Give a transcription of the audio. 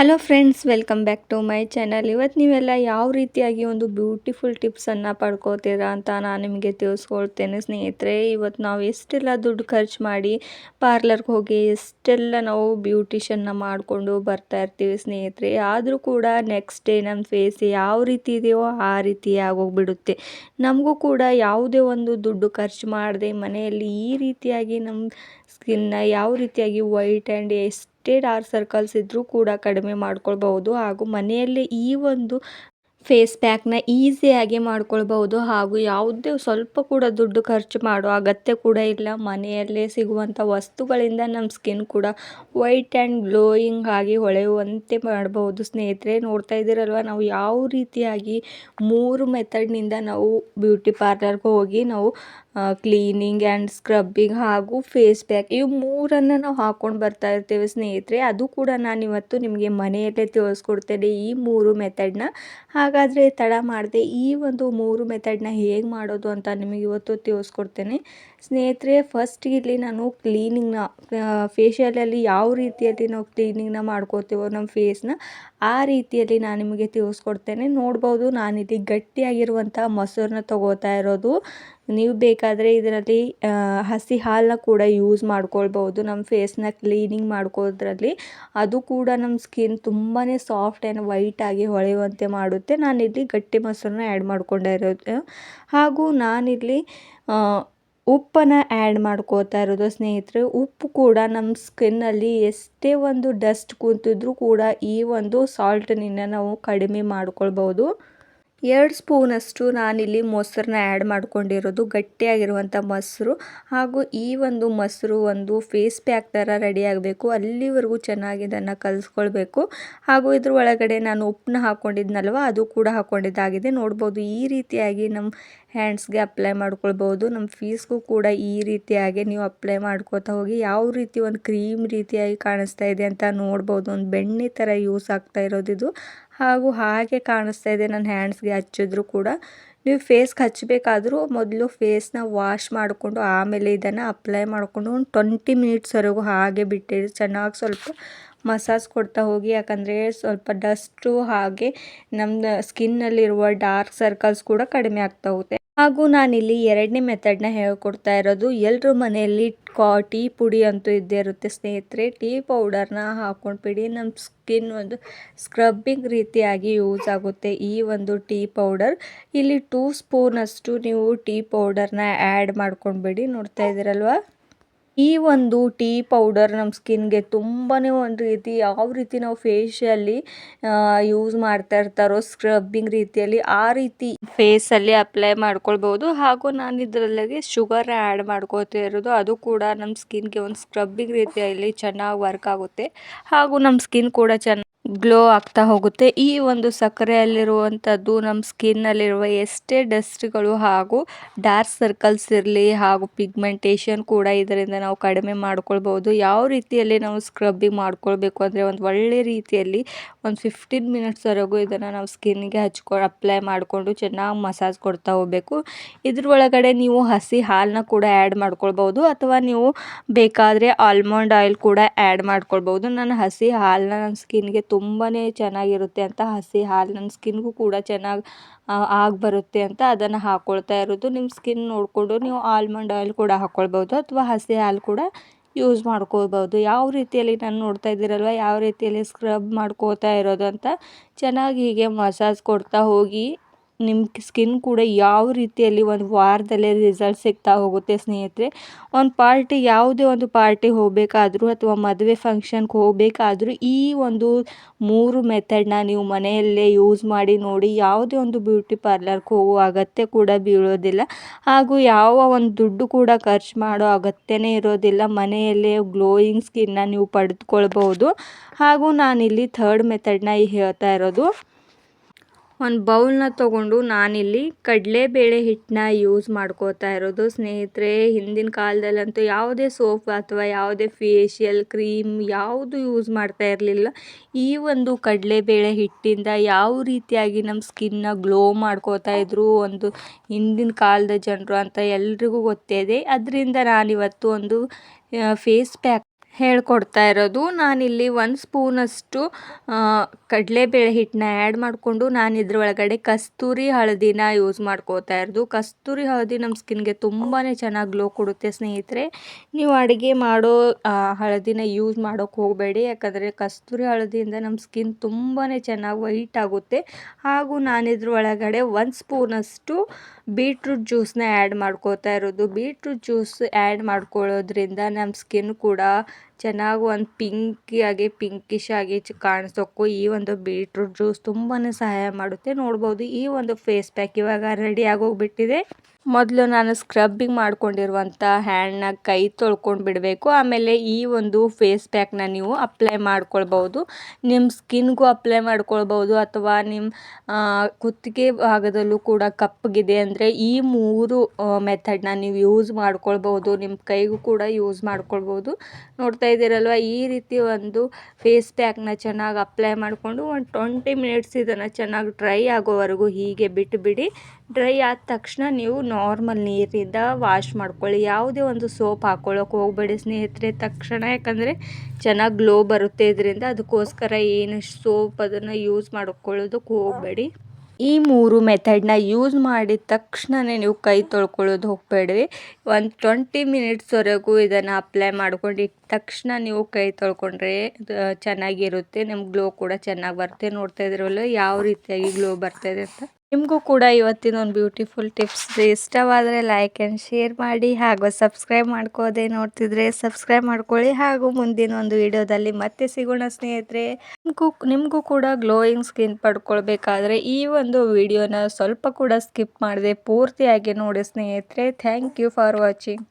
Hello friends welcome back to my channel ಇವತ್ತು ನೀವೆಲ್ಲ ಯಾವ ರೀತಿಯಾಗಿ ಒಂದು ಬ್ಯೂಟಿಫುಲ್ ಟಿಪ್ಸನ್ನು ಪಡ್ಕೋತೀರಾ ಅಂತ ನಾನು ನಿಮಗೆ ತಿಳಿಸ್ಕೊಳ್ತೇನೆ ಸ್ನೇಹಿತರೆ ಇವತ್ತು ನಾವು ಎಷ್ಟೆಲ್ಲ ದುಡ್ಡು ಖರ್ಚು ಮಾಡಿ ಪಾರ್ಲರ್ಗೆ ಹೋಗಿ ಎಷ್ಟೆಲ್ಲ ನಾವು ಬ್ಯೂಟಿಷನ್ನ ಮಾಡಿಕೊಂಡು ಬರ್ತಾ ಇರ್ತೀವಿ ಸ್ನೇಹಿತರೆ, ಆದರೂ ಕೂಡ ನೆಕ್ಸ್ಟ್ ಡೇ ನಮ್ಮ ಫೇಸ್ ಯಾವ ರೀತಿ ಇದೆಯೋ ಆ ರೀತಿ ಆಗೋಗ್ಬಿಡುತ್ತೆ. ನಮಗೂ ಕೂಡ ಯಾವುದೇ ಒಂದು ದುಡ್ಡು ಖರ್ಚು ಮಾಡದೆ ಮನೆಯಲ್ಲಿ ಈ ರೀತಿಯಾಗಿ ನಮ್ಮ ಸ್ಕಿನ್ನ ಯಾವ ರೀತಿಯಾಗಿ ವೈಟ್ ಆ್ಯಂಡ್ ಎಷ್ಟೇ ಡಾರ್ಕ್ ಸರ್ಕಲ್ಸ್ ಇದ್ದರೂ ಕೂಡ ಕಡಿಮೆ ಮಾಡ್ಕೊಳ್ಬಹುದು ಹಾಗೂ ಮನೆಯಲ್ಲೇ ಈ ಒಂದು ಫೇಸ್ ಪ್ಯಾಕ್ನ ಈಸಿಯಾಗಿ ಮಾಡ್ಕೊಳ್ಬಹುದು ಹಾಗೂ ಯಾವುದೇ ಸ್ವಲ್ಪ ಕೂಡ ದುಡ್ಡು ಖರ್ಚು ಮಾಡೋ ಅಗತ್ಯ ಕೂಡ ಇಲ್ಲ. ಮನೆಯಲ್ಲೇ ಸಿಗುವಂಥ ವಸ್ತುಗಳಿಂದ ನಮ್ಮ ಸ್ಕಿನ್ ಕೂಡ ವೈಟ್ ಆ್ಯಂಡ್ ಗ್ಲೋಯಿಂಗ್ ಆಗಿ ಹೊಳೆಯುವಂತೆ ಮಾಡಬಹುದು. ಸ್ನೇಹಿತರೆ, ನೋಡ್ತಾ ಇದ್ದೀರಲ್ವ? ನಾವು ಯಾವ ರೀತಿಯಾಗಿ ಮೂರು ಮೆಥಡ್ನಿಂದ ನಾವು ಬ್ಯೂಟಿ ಪಾರ್ಲರ್ಗೆ ಹೋಗಿ ನಾವು ಕ್ಲೀನಿಂಗ್ ಆ್ಯಂಡ್ ಸ್ಕ್ರಬ್ಬಿಂಗ್ ಹಾಗೂ ಫೇಸ್ ಪ್ಯಾಕ್ ಇವು ಮೂರನ್ನು ನಾವು ಹಾಕ್ಕೊಂಡು ಬರ್ತಾ ಇರ್ತೇವೆ ಸ್ನೇಹಿತರೆ. ಅದು ಕೂಡ ನಾನು ಇವತ್ತು ನಿಮಗೆ ಮನೆಯಲ್ಲೇ ತಿಳಿಸ್ಕೊಡ್ತೇನೆ ಈ ಮೂರು ಮೆಥಡ್ನ ಹಾಗಾದರೆ ತಡ ಮಾಡದೆ ಈ ಒಂದು ಮೂರು ಮೆಥಡ್ನ ಹೇಗೆ ಮಾಡೋದು ಅಂತ ನಿಮಗೆ ಇವತ್ತು ತಿಳಿಸ್ಕೊಡ್ತೇನೆ ಸ್ನೇಹಿತರೆ ಫಸ್ಟ್ ಇಲ್ಲಿ ನಾನು ಕ್ಲೀನಿಂಗ್ನ ಫೇಶಿಯಲಲ್ಲಿ ಯಾವ ರೀತಿಯಲ್ಲಿ ನಾವು ಕ್ಲೀನಿಂಗ್ನ ಮಾಡ್ಕೋತೀವೋ ನಮ್ಮ ಫೇಸ್ನ ಆ ರೀತಿಯಲ್ಲಿ ನಾನು ನಿಮಗೆ ತಿಳಿಸ್ಕೊಡ್ತೇನೆ. ನೋಡ್ಬೋದು ನಾನಿಲ್ಲಿ ಗಟ್ಟಿಯಾಗಿರುವಂಥ ಮೊಸರನ್ನ ತಗೋತಾ ಇರೋದು. ನೀವು ಬೇಕಾದರೆ ಇದರಲ್ಲಿ ಹಸಿ ಹಾಲನ್ನ ಕೂಡ ಯೂಸ್ ಮಾಡ್ಕೊಳ್ಬೋದು. ನಮ್ಮ ಫೇಸ್ನ ಕ್ಲೀನಿಂಗ್ ಮಾಡ್ಕೋದ್ರಲ್ಲಿ ಅದು ಕೂಡ ನಮ್ಮ ಸ್ಕಿನ್ ತುಂಬಾ ಸಾಫ್ಟ್ ಆ್ಯಂಡ್ ವೈಟಾಗಿ ಹೊಳೆಯುವಂತೆ ಮಾಡುತ್ತೆ. ನಾನಿಲ್ಲಿ ಗಟ್ಟಿ ಮೊಸರನ್ನ ಆ್ಯಡ್ ಮಾಡ್ಕೊಂಡಿರೋದು. ಹಾಗೂ ನಾನಿಲ್ಲಿ ಉಪ್ಪನ್ನು ಆ್ಯಡ್ ಮಾಡ್ಕೋತಾ ಇರೋದು ಸ್ನೇಹಿತರೆ. ಉಪ್ಪು ಕೂಡ ನಮ್ಮ ಸ್ಕಿನ್ನಲ್ಲಿ ಎಷ್ಟೇ ಒಂದು ಡಸ್ಟ್ ಕೂತಿದ್ರೂ ಕೂಡ ಈ ಒಂದು ಸಾಲ್ಟನಿಂದ ನಾವು ಕಡಿಮೆ ಮಾಡ್ಕೊಳ್ಬೋದು ಎರಡು ಸ್ಪೂನಷ್ಟು ನಾನಿಲ್ಲಿ ಮೊಸರನ್ನ ಆ್ಯಡ್ ಮಾಡ್ಕೊಂಡಿರೋದು, ಗಟ್ಟಿಯಾಗಿರುವಂಥ ಮೊಸರು ಹಾಗೂ ಈ ಒಂದು ಮೊಸರು ಒಂದು ಫೇಸ್ ಪ್ಯಾಕ್ ಥರ ರೆಡಿ ಆಗಬೇಕು. ಅಲ್ಲಿವರೆಗೂ ಚೆನ್ನಾಗಿ ಇದನ್ನು ಕಲಿಸ್ಕೊಳ್ಬೇಕು. ಹಾಗೂ ಇದ್ರ ಒಳಗಡೆ ನಾನು ಉಪ್ಪನ್ನ ಹಾಕ್ಕೊಂಡಿದ್ನಲ್ವ, ಅದು ಕೂಡ ಹಾಕ್ಕೊಂಡಿದ್ದಾಗಿದೆ. ನೋಡ್ಬೋದು ಈ ರೀತಿಯಾಗಿ ನಮ್ಮ ಹ್ಯಾಂಡ್ಸ್ಗೆ ಅಪ್ಲೈ ಮಾಡ್ಕೊಳ್ಬೋದು. ನಮ್ಮ ಫೀಸ್ಗೂ ಕೂಡ ಈ ರೀತಿಯಾಗಿ ನೀವು ಅಪ್ಲೈ ಮಾಡ್ಕೋತಾ ಹೋಗಿ, ಯಾವ ರೀತಿ ಒಂದು ಕ್ರೀಮ್ ರೀತಿಯಾಗಿ ಕಾಣಿಸ್ತಾ ಇದೆ ಅಂತ ನೋಡ್ಬೋದು. ಒಂದು ಬೆಣ್ಣೆ ಥರ ಯೂಸ್ ಆಗ್ತಾ ಇರೋದಿದು. ಹಾಗೂ ಹಾಗೆ ಕಾಣಿಸ್ತಾ ಇದೆ. ನನ್ನ ಹ್ಯಾಂಡ್ಸ್ಗೆ ಹಚ್ಚಿದ್ರು ಕೂಡ. ನೀವು ಫೇಸ್ಗೆ ಹಚ್ಚಬೇಕಾದ್ರೂ ಮೊದಲು ಫೇಸ್ನ ವಾಶ್ ಮಾಡಿಕೊಂಡು ಆಮೇಲೆ ಇದನ್ನು ಅಪ್ಲೈ ಮಾಡಿಕೊಂಡು ಒಂದು ಟ್ವೆಂಟಿ ಮಿನಿಟ್ಸ್ವರೆಗೂ ಹಾಗೆ ಬಿಟ್ಟಿರಿ. ಚೆನ್ನಾಗಿ ಸ್ವಲ್ಪ ಮಸಾಜ್ ಕೊಡ್ತಾ ಹೋಗಿ. ಯಾಕಂದರೆ ಸ್ವಲ್ಪ ಡಸ್ಟು ಹಾಗೆ ನಮ್ಮ ಸ್ಕಿನ್ನಲ್ಲಿರುವ ಡಾರ್ಕ್ ಸರ್ಕಲ್ಸ್ ಕೂಡ ಕಡಿಮೆ ಆಗ್ತಾ ಹೋಗುತ್ತೆ. ಹಾಗೂ ನಾನಿಲ್ಲಿ ಎರಡನೇ ಮೆಥಡ್ನ ಹೇಳ್ಕೊಡ್ತಾ ಇರೋದು. ಎಲ್ಲರೂ ಮನೆಯಲ್ಲಿ ಕಾ, ಟೀ, ಪುಡಿ ಅಂತೂ ಇದ್ದೇ ಇರುತ್ತೆ ಸ್ನೇಹಿತರೆ. ಟೀ ಪೌಡರ್ನ ಹಾಕ್ಕೊಂಡ್ಬಿಡಿ ನಮ್ಮ ಸ್ಕಿನ್ ಒಂದು ಸ್ಕ್ರಬ್ಬಿಂಗ್ ರೀತಿಯಾಗಿ ಯೂಸ್ ಆಗುತ್ತೆ ಈ ಒಂದು ಟೀ ಪೌಡರ್ ಇಲ್ಲಿ ಟೂ ಸ್ಪೂನಷ್ಟು ನೀವು ಟೀ ಪೌಡರ್ನ ಆ್ಯಡ್ ಮಾಡ್ಕೊಂಡ್ಬಿಡಿ. ನೋಡ್ತಾ ಇದ್ದೀರಲ್ವ? ಈ ಒಂದು ಟೀ ಪೌಡರ್ ನಮ್ಮ ಸ್ಕಿನ್ಗೆ ತುಂಬಾ ಒಂದು ರೀತಿ ಯಾವ ರೀತಿ ನಾವು ಫೇಶಿಯಲ್ಲಿ ಯೂಸ್ ಮಾಡ್ತಾ ಇರ್ತಾರೋ, ಸ್ಕ್ರಬ್ಬಿಂಗ್ ರೀತಿಯಲ್ಲಿ ಆ ರೀತಿ ಫೇಸಲ್ಲಿ ಅಪ್ಲೈ ಮಾಡ್ಕೊಳ್ಬೋದು. ಹಾಗೂ ನಾನು ಇದರಲ್ಲಿ ಶುಗರ್ ಆ್ಯಡ್ ಮಾಡ್ಕೋತಾ ಇರೋದು. ಅದು ಕೂಡ ನಮ್ಮ ಸ್ಕಿನ್ಗೆ ಒಂದು ಸ್ಕ್ರಬ್ಬಿಂಗ್ ರೀತಿಯಲ್ಲಿ ಚೆನ್ನಾಗಿ ವರ್ಕ್ ಆಗುತ್ತೆ. ಹಾಗೂ ನಮ್ಮ ಸ್ಕಿನ್ ಕೂಡ ಚೆನ್ನಾಗಿ ಗ್ಲೋ ಆಗ್ತಾ ಹೋಗುತ್ತೆ. ಈ ಒಂದು ಸಕ್ಕರೆಯಲ್ಲಿರುವಂಥದ್ದು ನಮ್ಮ ಸ್ಕಿನ್ನಲ್ಲಿರುವ ಎಷ್ಟೇ ಡಸ್ಟ್ಗಳು ಹಾಗೂ ಡಾರ್ಕ್ ಸರ್ಕಲ್ಸ್ ಇರಲಿ ಹಾಗೂ ಪಿಗ್ಮೆಂಟೇಷನ್ ಕೂಡ ಇದರಿಂದ ನಾವು ಕಡಿಮೆ ಮಾಡ್ಕೊಳ್ಬೋದು. ಯಾವ ರೀತಿಯಲ್ಲಿ ನಾವು ಸ್ಕ್ರಬ್ಬಿಂಗ್ ಮಾಡ್ಕೊಳ್ಬೇಕು ಅಂದರೆ ಒಂದು ಒಳ್ಳೆ ರೀತಿಯಲ್ಲಿ ಒಂದು ಫಿಫ್ಟೀನ್ ಮಿನಿಟ್ಸ್ವರೆಗೂ ಇದನ್ನು ನಾವು ಸ್ಕಿನ್ಗೆ ಹಚ್ಕೊ ಅಪ್ಲೈ ಮಾಡಿಕೊಂಡು ಚೆನ್ನಾಗಿ ಮಸಾಜ್ ಕೊಡ್ತಾ ಹೋಗಬೇಕು. ಇದ್ರ ಒಳಗಡೆ ನೀವು ಹಸಿ ಹಾಲನ್ನ ಕೂಡ ಆ್ಯಡ್ ಮಾಡ್ಕೊಳ್ಬೋದು ಅಥವಾ ನೀವು ಬೇಕಾದರೆ ಆಲ್ಮಂಡ್ ಆಯಿಲ್ ಕೂಡ ಆ್ಯಡ್ ಮಾಡ್ಕೊಳ್ಬೋದು. ನಾನು ಹಸಿ ಹಾಲನ್ನ ನನ್ನ ಸ್ಕಿನ್ಗೆ ತುಂಬಾ ಚೆನ್ನಾಗಿರುತ್ತೆ ಅಂತ ಹಸಿ ಹಾಲು ನನ್ನ ಸ್ಕಿನ್ಗೂ ಕೂಡ ಚೆನ್ನಾಗಿ ಆಗಿ ಬರುತ್ತೆ ಅಂತ ಅದನ್ನು ಹಾಕ್ಕೊಳ್ತಾ ಇರೋದು. ನಿಮ್ಮ ಸ್ಕಿನ್ ನೋಡಿಕೊಂಡು ನೀವು ಆಲ್ಮಂಡ್ ಆಯಿಲ್ ಕೂಡ ಹಾಕ್ಕೊಳ್ಬೋದು ಅಥವಾ ಹಸಿ ಹಾಲು ಕೂಡ ಯೂಸ್ ಮಾಡ್ಕೋಬೋದು ಯಾವ ರೀತಿಯಲ್ಲಿ ನಾನು ನೋಡ್ತಾ ಇದ್ದೀರಲ್ವ, ಯಾವ ರೀತಿಯಲ್ಲಿ ಸ್ಕ್ರಬ್ ಮಾಡ್ಕೋತಾ ಇರೋದು ಅಂತ ಚೆನ್ನಾಗಿ ಹೀಗೆ ಮಸಾಜ್ ಕೊಡ್ತಾ ಹೋಗಿ ನಿಮ್ಮ ಸ್ಕಿನ್ ಕೂಡ ಯಾವ ರೀತಿಯಲ್ಲಿ ಒಂದು ವಾರದಲ್ಲೇ ರಿಸಲ್ಟ್ ಸಿಗ್ತಾ ಹೋಗುತ್ತೆ ಸ್ನೇಹಿತರೆ. ಒಂದು ಪಾರ್ಟಿ ಯಾವುದೇ ಒಂದು ಪಾರ್ಟಿ ಹೋಗಬೇಕಾದ್ರೂ ಅಥವಾ ಮದುವೆ ಫಂಕ್ಷನ್ಗೆ ಹೋಗಬೇಕಾದ್ರೂ ಈ ಒಂದು ಮೂರು ಮೆಥಡ್ನ ನೀವು ಮನೆಯಲ್ಲೇ ಯೂಸ್ ಮಾಡಿ ನೋಡಿ ಯಾವುದೇ ಒಂದು ಬ್ಯೂಟಿ ಪಾರ್ಲರ್ಗೆ ಹೋಗುವ ಅಗತ್ಯ ಕೂಡ ಬೀಳೋದಿಲ್ಲ. ಹಾಗೂ ಯಾವ ಒಂದು ದುಡ್ಡು ಕೂಡ ಖರ್ಚು ಮಾಡೋ ಅಗತ್ಯನೇ ಇರೋದಿಲ್ಲ. ಮನೆಯಲ್ಲೇ ಗ್ಲೋಯಿಂಗ್ ಸ್ಕಿನ್ನ ನೀವು ಪಡೆದುಕೊಳ್ಬೋದು ಹಾಗೂ ನಾನಿಲ್ಲಿ ಥರ್ಡ್ ಮೆಥಡ್ನ ಹೇಳ್ತಾ ಇರೋದು. ಒಂದು ಬೌಲ್ನ ತೊಗೊಂಡು ನಾನಿಲ್ಲಿ ಕಡಲೆಬೇಳೆ ಹಿಟ್ಟನ್ನ ಯೂಸ್ ಮಾಡ್ಕೋತಾ ಇರೋದು. ಸ್ನೇಹಿತರೆ, ಹಿಂದಿನ ಕಾಲದಲ್ಲಂತೂ ಯಾವುದೇ ಸೋಪ್ ಅಥವಾ ಯಾವುದೇ ಫೇಶಿಯಲ್ ಕ್ರೀಮ್ ಯಾವುದು ಯೂಸ್ ಮಾಡ್ತಾ ಇರಲಿಲ್ಲ. ಈ ಒಂದು ಕಡಲೆಬೇಳೆ ಹಿಟ್ಟಿಂದ ಯಾವ ರೀತಿಯಾಗಿ ನಮ್ಮ ಸ್ಕಿನ್ನ ಗ್ಲೋ ಮಾಡ್ಕೋತಾ ಇದ್ರು ಒಂದು ಹಿಂದಿನ ಕಾಲದ ಜನರು ಅಂತ ಎಲ್ರಿಗೂ ಗೊತ್ತೇ ಇದೆ. ಅದರಿಂದ ನಾನಿವತ್ತು ಒಂದು ಫೇಸ್ ಪ್ಯಾಕ್ ಹೇಳ್ಕೊಡ್ತಾ ಇರೋದು. ನಾನಿಲ್ಲಿ ಒಂದು ಸ್ಪೂನಷ್ಟು ಕಡಲೆಬೇಳೆ ಹಿಟ್ಟನ್ನ ಆ್ಯಡ್ ಮಾಡಿಕೊಂಡು ನಾನು ಇದ್ರ ಒಳಗಡೆ ಕಸ್ತೂರಿ ಹಳದಿನ ಯೂಸ್ ಮಾಡ್ಕೋತಾ ಇರೋದು. ಕಸ್ತೂರಿ ಹಳದಿ ನಮ್ಮ ಸ್ಕಿನ್ಗೆ ತುಂಬಾ ಚೆನ್ನಾಗಿ ಗ್ಲೋ ಕೊಡುತ್ತೆ ಸ್ನೇಹಿತರೆ. ನೀವು ಅಡುಗೆ ಮಾಡೋ ಹಳದಿನ ಯೂಸ್ ಮಾಡೋಕ್ಕೆ ಹೋಗಬೇಡಿ. ಯಾಕಂದರೆ ಕಸ್ತೂರಿ ಹಳದಿಯಿಂದ ನಮ್ಮ ಸ್ಕಿನ್ ತುಂಬಾ ಚೆನ್ನಾಗಿ ವೈಟ್ ಆಗುತ್ತೆ. ಹಾಗೂ ನಾನಿದ್ರ ಒಳಗಡೆ ಒಂದು ಸ್ಪೂನಷ್ಟು ಬೀಟ್ರೂಟ್ ಜ್ಯೂಸ್ನ ಆ್ಯಡ್ ಮಾಡ್ಕೋತಾ ಇರೋದು. ಬೀಟ್ರೂಟ್ ಜ್ಯೂಸ್ ಆ್ಯಡ್ ಮಾಡ್ಕೊಳ್ಳೋದ್ರಿಂದ ನಮ್ಮ ಸ್ಕಿನ್ ಕೂಡ ಚೆನ್ನಾಗಿ ಒಂದು ಪಿಂಕಿಯಾಗಿ ಪಿಂಕಿಶ್ ಆಗಿ ಕಾಣಿಸೋಕ್ಕೂ ಈ ಒಂದು ಬೀಟ್ರೂಟ್ ಜ್ಯೂಸ್ ತುಂಬಾ ಸಹಾಯ ಮಾಡುತ್ತೆ. ನೋಡ್ಬೋದು ಈ ಒಂದು ಫೇಸ್ ಪ್ಯಾಕ್ ಇವಾಗ ರೆಡಿ ಆಗೋಗ್ಬಿಟ್ಟಿದೆ. ಮೊದಲು ನಾನು ಸ್ಕ್ರಬ್ಬಿಂಗ್ ಮಾಡ್ಕೊಂಡಿರುವಂಥ ಹ್ಯಾಂಡ್ನ ಕೈ ತೊಳ್ಕೊಂಡು ಬಿಡಬೇಕು. ಆಮೇಲೆ ಈ ಒಂದು ಫೇಸ್ ಪ್ಯಾಕ್ನ ನೀವು ಅಪ್ಲೈ ಮಾಡ್ಕೊಳ್ಬೋದು ನಿಮ್ಮ ಸ್ಕಿನ್ಗೂ ಅಪ್ಲೈ ಮಾಡ್ಕೊಳ್ಬೋದು ಅಥವಾ ನಿಮ್ಮ ಕುತ್ತಿಗೆ ಭಾಗದಲ್ಲೂ ಕೂಡ ಕಪ್ಪಗಿದೆ ಅಂದರೆ ಈ ಮೂರು ಮೆಥಡ್ನ ನೀವು ಯೂಸ್ ಮಾಡ್ಕೊಳ್ಬೋದು ನಿಮ್ಮ ಕೈಗೂ ಕೂಡ ಯೂಸ್ ಮಾಡ್ಕೊಳ್ಬೋದು ನೋಡ್ತಾ ಇದ್ದೀರಲ್ವ? ಈ ರೀತಿ ಒಂದು ಫೇಸ್ ಪ್ಯಾಕ್ನ ಚೆನ್ನಾಗಿ ಅಪ್ಲೈ ಮಾಡಿಕೊಂಡು ಒಂದು ಟ್ವೆಂಟಿ ಮಿನಿಟ್ಸ್ ಇದನ್ನು ಚೆನ್ನಾಗಿ ಡ್ರೈ ಆಗೋವರೆಗೂ ಹೀಗೆ ಬಿಟ್ಟುಬಿಡಿ ಡ್ರೈ ಆದ ತಕ್ಷಣ ನೀವು ನಾರ್ಮಲ್ ನೀರಿಂದ ವಾಶ್ ಮಾಡ್ಕೊಳ್ಳಿ. ಯಾವುದೇ ಒಂದು ಸೋಪ್ ಹಾಕ್ಕೊಳ್ಳೋಕೆ ಹೋಗಬೇಡಿ ಸ್ನೇಹಿತರೆ. ತಕ್ಷಣ ಯಾಕಂದರೆ ಚೆನ್ನಾಗಿ ಗ್ಲೋ ಬರುತ್ತೆ. ಇದರಿಂದ ಅದಕ್ಕೋಸ್ಕರ ಏನು ಸೋಪ್ ಅದನ್ನು ಯೂಸ್ ಮಾಡ್ಕೊಳ್ಳೋದಕ್ಕೆ ಹೋಗಬೇಡಿ. ಈ ಮೂರು ಮೆಥಡ್ನ ಯೂಸ್ ಮಾಡಿದ ತಕ್ಷಣವೇ ನೀವು ಕೈ ತೊಳ್ಕೊಳ್ಳೋದು ಹೋಗಬೇಡ್ರಿ. ಒಂದು ಟ್ವೆಂಟಿ ಮಿನಿಟ್ಸ್ವರೆಗೂ ಇದನ್ನು ಅಪ್ಲೈ ಮಾಡ್ಕೊಂಡಿದ್ದ ತಕ್ಷಣ ನೀವು ಕೈ ತೊಳ್ಕೊಂಡ್ರೆ ಚೆನ್ನಾಗಿರುತ್ತೆ. ನಿಮ್ಮ ಗ್ಲೋ ಕೂಡ ಚೆನ್ನಾಗಿ ಬರುತ್ತೆ. ನೋಡ್ತಾ ಇದ್ರಲ್ಲ ಯಾವ ರೀತಿಯಾಗಿ ಗ್ಲೋ ಬರ್ತಾಯಿದೆ ಅಂತ? ನಿಮಗೂ ಕೂಡ ಇವತ್ತಿನ ಒಂದು ಬ್ಯೂಟಿಫುಲ್ ಟಿಪ್ಸ್ ಇಷ್ಟವಾದರೆ ಲೈಕ್ ಆ್ಯಂಡ್ ಶೇರ್ ಮಾಡಿ ಹಾಗೂ ಸಬ್ಸ್ಕ್ರೈಬ್ ಮಾಡ್ಕೋದೆ ನೋಡ್ತಿದ್ರೆ ಸಬ್ಸ್ಕ್ರೈಬ್ ಮಾಡ್ಕೊಳ್ಳಿ ಹಾಗೂ ಮುಂದಿನ ಒಂದು ವಿಡಿಯೋದಲ್ಲಿ ಮತ್ತೆ ಸಿಗೋಣ ಸ್ನೇಹಿತರೆ. ನಿಮಗೂ ನಿಮಗೂ ಕೂಡ ಗ್ಲೋಯಿಂಗ್ ಸ್ಕಿನ್ ಪಡ್ಕೊಳ್ಬೇಕಾದ್ರೆ ಈ ಒಂದು ವಿಡಿಯೋನ ಸ್ವಲ್ಪ ಕೂಡ ಸ್ಕಿಪ್ ಮಾಡದೆ ಪೂರ್ತಿಯಾಗಿ ನೋಡಿ ಸ್ನೇಹಿತರೆ. Thank you for watching